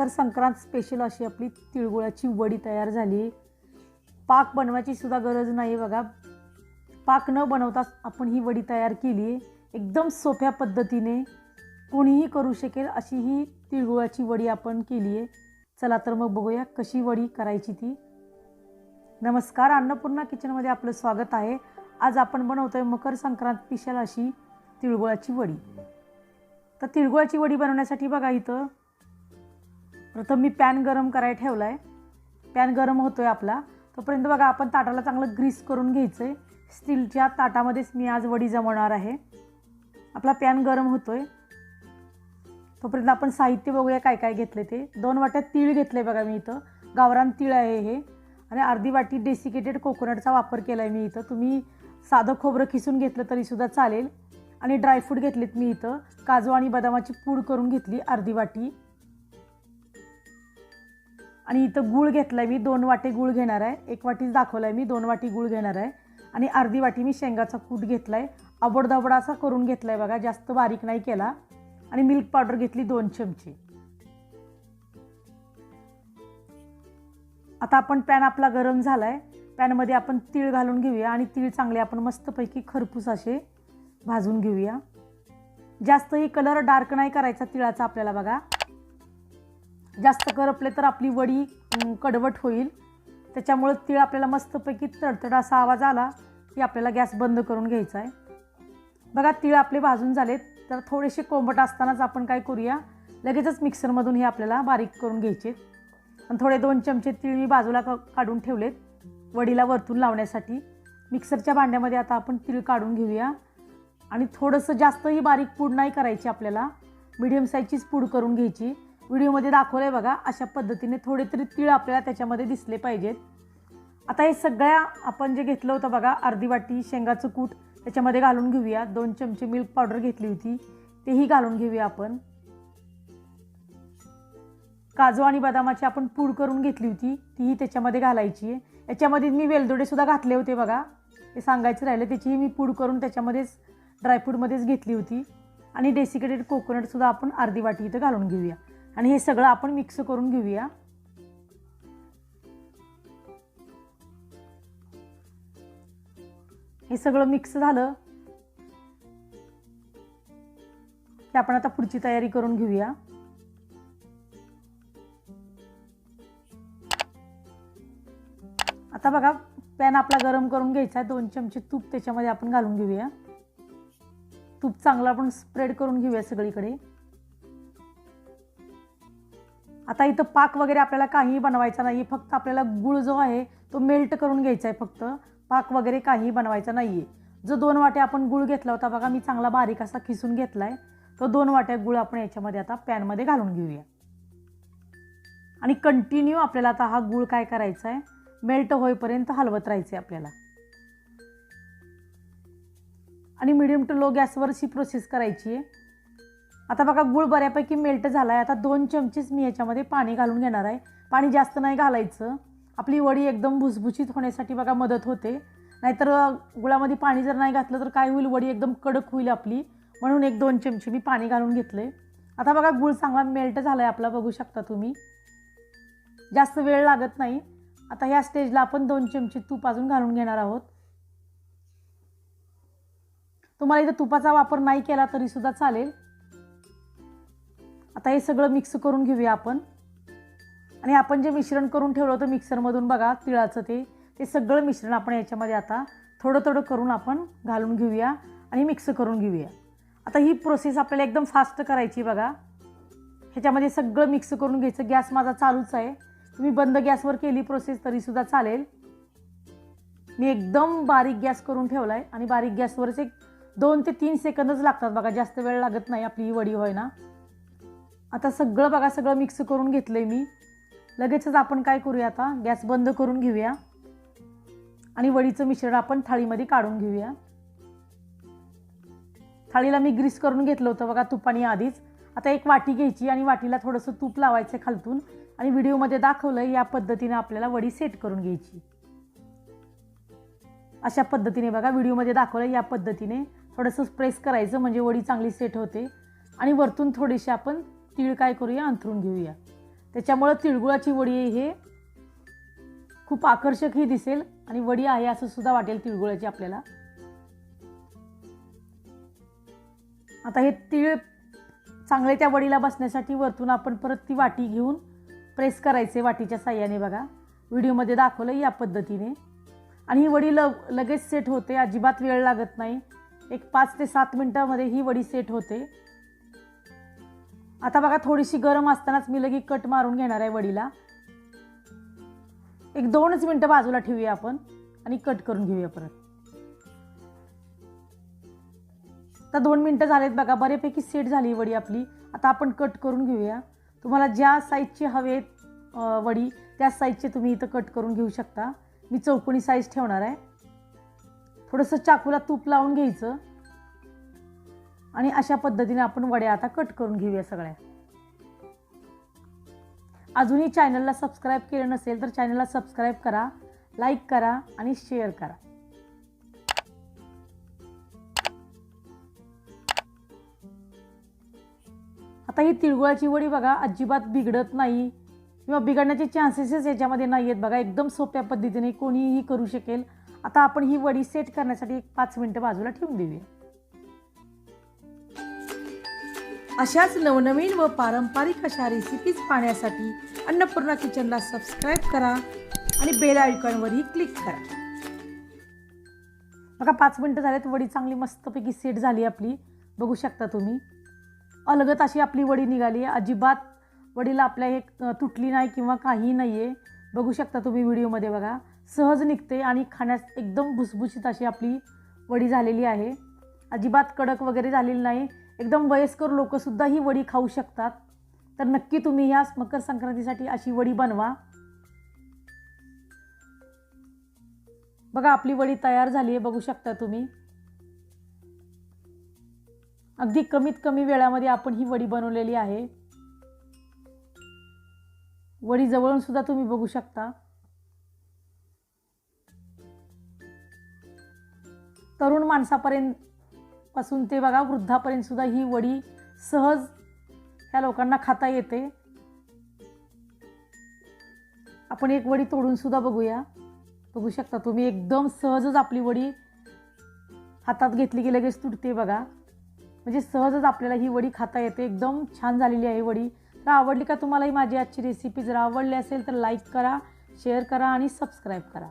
Makar Sankrant special अशी आपली तिळगुळाची वडी तयार झाली. पाक बनवायची सुद्धा गरज नाही बघा. पाक न बनवताच आपण ही वडी तयार केली. आहे एकदम सोप्या पद्धतीने कोणीही करू शकेल अशी ही तिळगुळाची वडी आपण केली आहे. चला तर मग बघूया कशी वडी करायची ती. नमस्कार अन्नपूर्णा किचनमध्ये आपलं स्वागत आहे. आज आपण बनवतो आहे मकर संक्रांत पिशाल अशी तिळगुळाची वडी. तर तिळगुळाची वडी बनवण्यासाठी बघा इथं प्रथम मी पॅन गरम करायला ठेवला आहे पॅन गरम होतो आहे आपला. तोपर्यंत बघा आपण ताटाला चांगलं ग्रीस करून घ्यायचं आहे स्टीलच्या ताटामध्येच मी आज वडी जमवणार आहे. आपला पॅन गरम होतो आहे तोपर्यंत आपण साहित्य बघूया काय काय घेतले ते. दोन वाट्यात तीळ घेतले बघा मी इथं. गावरान तीळ आहे हे. आणि अर्धी वाटी डेसिकेटेड कोकोनटचा वापर केला आहे मी इथं. तुम्ही साधं खोबरं खिसून घेतलं तरीसुद्धा चालेल. आणि ड्रायफ्रूट घेतलेत मी इथं. काजू आणि बदामाची पूड करून घेतली अर्धी वाटी. आणि इथं गूळ घेतला आहे मी दोन वाटे गूळ घेणार आहे. एक वाटीच दाखवला आहे मी दोन वाटी गूळ घेणार आहे. आणि अर्धी वाटी मी शेंगाचा कूट घेतला आहे अबडधबड असा करून घेतला आहे बघा जास्त बारीक नाही केला. आणि मिल्क पावडर घेतली दोन चमचे. आता आपण पॅन आपला गरम झाला आहे पॅनमध्ये आपण तीळ घालून घेऊया आणि तीळ चांगले आपण मस्तपैकी खरपूस असे भाजून घेऊया. जास्तही कलर डार्क नाही करायचा तिळाचा आपल्याला बघा. जास्त करपले तर आपली वडी कडवट होईल. त्याच्यामुळं तीळ आपल्याला मस्तपैकी तडतड असा आवाज आला की आपल्याला गॅस बंद करून घ्यायचा आहे. बघा तीळ आपले भाजून झालेत. तर थोडेसे कोंबट असतानाच आपण काय करूया? लगेचच मिक्सरमधून हे आपल्याला बारीक करून घ्यायचे. आणि थोडे दोन चमचे तीळ मी बाजूला क- काढून ठेवलेत वडीला वरतून लावण्यासाठी. मिक्सरच्या भांड्यामध्ये आता आपण तीळ काढून घेऊया. आणि थोडंसं जास्तही बारीक पूड नाही करायची आपल्याला. मिडियम साईजचीच पूड करून घ्यायची. व्हिडिओमध्ये दाखवलं आहे बघा अशा पद्धतीने थोडे तरी तीळ आपल्याला त्याच्यामध्ये दिसले पाहिजेत. आता हे सगळ्या आपण जे घेतलं होतं बघा अर्धी वाटी शेंगाचं कूट त्याच्यामध्ये घालून घेऊया. दोन चमचे मिल्क पावडर घेतली होती तेही घालून घेऊया आपण. काजू आणि बदामाची आपण पूड करून घेतली होती तीही त्याच्यामध्ये घालायची आहे. याच्यामध्ये मी वेलदोडेसुद्धा घातले होते बघा. हे सांगायचं राहिलं त्याचीही मी पूड करून त्याच्यामध्येच ड्रायफ्रूटमध्येच घेतली होती. आणि डेसिकेटेड कोकोनटसुद्धा आपण अर्धी वाटी इथं घालून घेऊया. आणि हे सगळं आपण मिक्स करून घेऊया. हे सगळं मिक्स झालं की आपण आता पुढची तयारी करून घेऊया. आता बघा पॅन आपला गरम करून घ्यायचा आहे. दोन चमचे तूप त्याच्यामध्ये आपण घालून घेऊया. तूप चांगला आपण स्प्रेड करून घेऊया सगळीकडे. आता इथं पाक वगैरे आपल्याला काहीही बनवायचा नाही फक्त आपल्याला गुळ जो आहे तो मेल्ट करून घ्यायचा आहे फक्त. पाक वगैरे काहीही बनवायचा नाही आहे जो दोन वाट्या आपण गुळ घेतला होता बघा मी चांगला बारीक असा खिसून घेतला आहे तो दोन वाट्या गुळ आपण याच्यामध्ये आता पॅनमध्ये घालून घेऊया. आणि कंटिन्यू आपल्याला आता हा गुळ काय करायचा आहे मेल्ट होईपर्यंत हलवत राहायचं आहे आपल्याला. आणि मिडियम टू लो गॅसवरची प्रोसेस करायची आहे आता बघा गुळ बऱ्यापैकी मेल्ट झाला आहे आता दोन चमचेच मी याच्यामध्ये पाणी घालून घेणार आहे. पाणी जास्त नाही घालायचं. आपली वडी एकदम भुसभुशीत होण्यासाठी बघा मदत होते. नाहीतर गुळामध्ये पाणी जर नाही घातलं तर काय होईल? वडी एकदम कडक होईल आपली. म्हणून एक दोन चमचे मी पाणी घालून घेतले आता बघा गुळ चांगला मेल्ट झाला आहे आपला बघू शकता तुम्ही. जास्त वेळ लागत नाही. आता ह्या स्टेजला आपण दोन चमचे तूप अजून घालून घेणार आहोत. तुम्हाला इथं तुपाचा वापर नाही केला तरीसुद्धा चालेल. आता हे सगळं मिक्स करून घेऊया आपण. आणि आपण जे मिश्रण करून ठेवलं होतं मिक्सरमधून बघा तिळाचं ते ते सगळं मिश्रण आपण याच्यामध्ये आता थोडं थोडं करून आपण घालून घेऊया आणि मिक्स करून घेऊया. आता ही प्रोसेस आपल्याला एकदम फास्ट करायची बघा. ह्याच्यामध्ये सगळं मिक्स करून घ्यायचं. गॅस माझा चालूच आहे. तुम्ही बंद गॅसवर केली प्रोसेस तरीसुद्धा चालेल. मी एकदम बारीक गॅस करून ठेवला आहे आणि बारीक गॅसवरच एक दोन ते तीन सेकंदच लागतात बघा. जास्त वेळ लागत नाही. आपली ही वडी होय ना आता सगळं बघा सगळं मिक्स करून घेतलं आहे मी. लगेचच आपण काय करूया आता? गॅस बंद करून घेऊया. आणि वडीचं मिश्रण आपण थाळीमध्ये काढून घेऊया. थाळीला मी ग्रीस करून घेतलं होतं बघा तुपाने आधीच. आता एक वाटी घ्यायची आणि वाटीला थोडंसं तूप लावायचं खालतून. आणि व्हिडिओमध्ये दाखवलं या पद्धतीने आपल्याला वडी सेट करून घ्यायची. अशा पद्धतीने बघा व्हिडिओमध्ये दाखवलं या पद्धतीने. थोडंसं प्रेस करायचं म्हणजे वडी चांगली सेट होते. आणि वरतून थोडीशी आपण तीळ काय करूया? अंथरून घेऊया. त्याच्यामुळं तिळगुळाची वडी हे खूप आकर्षकही दिसेल आणि वडी आहे असं सुद्धा वाटेल तिळगुळाची आपल्याला. आता हे तीळ चांगले त्या वडीला बसण्यासाठी वरतून आपण परत ती वाटी घेऊन प्रेस करायचे वाटीच्या साह्याने बघा. व्हिडिओमध्ये दाखवलं या पद्धतीने. आणि ही वडी ल लगेच सेट होते. अजिबात वेळ लागत नाही. एक पाच ते सात मिनटामध्ये ही वडी सेट होते. आता बघा थोडीशी गरम असतानाच मी लगेच कट मारून घेणार आहे वडीला. एक दोनच मिनटं बाजूला ठेवूया आपण आणि कट करून घेऊया परत. आता दोन मिनटं झालेत बघा बऱ्यापैकी सेट झाली वडी आपली. आता आपण कट करून घेऊया. तुम्हाला ज्या साईजचे हवेत वडी त्या साईजचे तुम्ही इथं कट करून घेऊ शकता. मी चौकोनी साईज ठेवणार आहे. थोडंसं चाकूला तूप लावून घ्यायचं. आणि अशा पद्धतीने आपण वड्या आता कट करून घेऊया सगळ्या. अजूनही चॅनलला सबस्क्राईब केलं नसेल तर चॅनलला सबस्क्राईब करा लाईक करा आणि शेअर करा. आता ही तिळगुळाची वडी बघा अजिबात बिघडत नाही. किंवा बिघडण्याचे चान्सेसच याच्यामध्ये नाही आहेत बघा एकदम सोप्या पद्धतीने कोणीही करू शकेल. आता आपण ही वडी सेट करण्यासाठी एक पाच मिनटं बाजूला ठेवून देऊया. अशाच नवनवीन व पारंपरिक अशा रेसिपीज पाहण्यासाठी अन्नपूर्णा किचनला सबस्क्राईब करा आणि बेल आयकॉनवरही क्लिक करा. बघा पाच मिनटं झालेत. वडी चांगली मस्तपैकी सेट झाली आपली. बघू शकता तुम्ही. अलगत अशी आपली वडी निघाली. आहे अजिबात वडीला आपल्या हे तुटली नाही किंवा काही नाही आहे बघू शकता तुम्ही व्हिडिओमध्ये बघा. सहज निघते आणि खाण्यास एकदम भुसभुशीत अशी आपली वडी झालेली आहे. अजिबात कडक वगैरे झालेली नाही. एकदम वयस्कर लोकंसुद्धा ही वडी खाऊ शकतात. तर नक्की तुम्ही ह्या मकर संक्रांतीसाठी अशी वडी बनवा. बघा आपली वडी तयार झाली आहे बघू शकता तुम्ही. अगदी कमीत कमी वेळामध्ये आपण ही वडी बनवलेली आहे. वडी जवळून सुद्धा तुम्ही बघू शकता. तरुण माणसापर्यंत पासून ते बघा वृद्धापर्यंत सुद्धा ही वडी सहज ह्या लोकांना खाता येते. आपण एक वडी तोडून सुद्धा बघूया. बघू शकता तुम्ही एकदम सहजच आपली वडी हातात घेतली की लगेच तुटते बघा. म्हणजे सहजच आपल्याला ही वडी खाता येते. एकदम छान झालेली आहे वडी. तर आवडली का तुम्हाला ही माझी आजची रेसिपी जर आवडली असेल तर लाईक करा शेअर करा आणि सबस्क्राईब करा.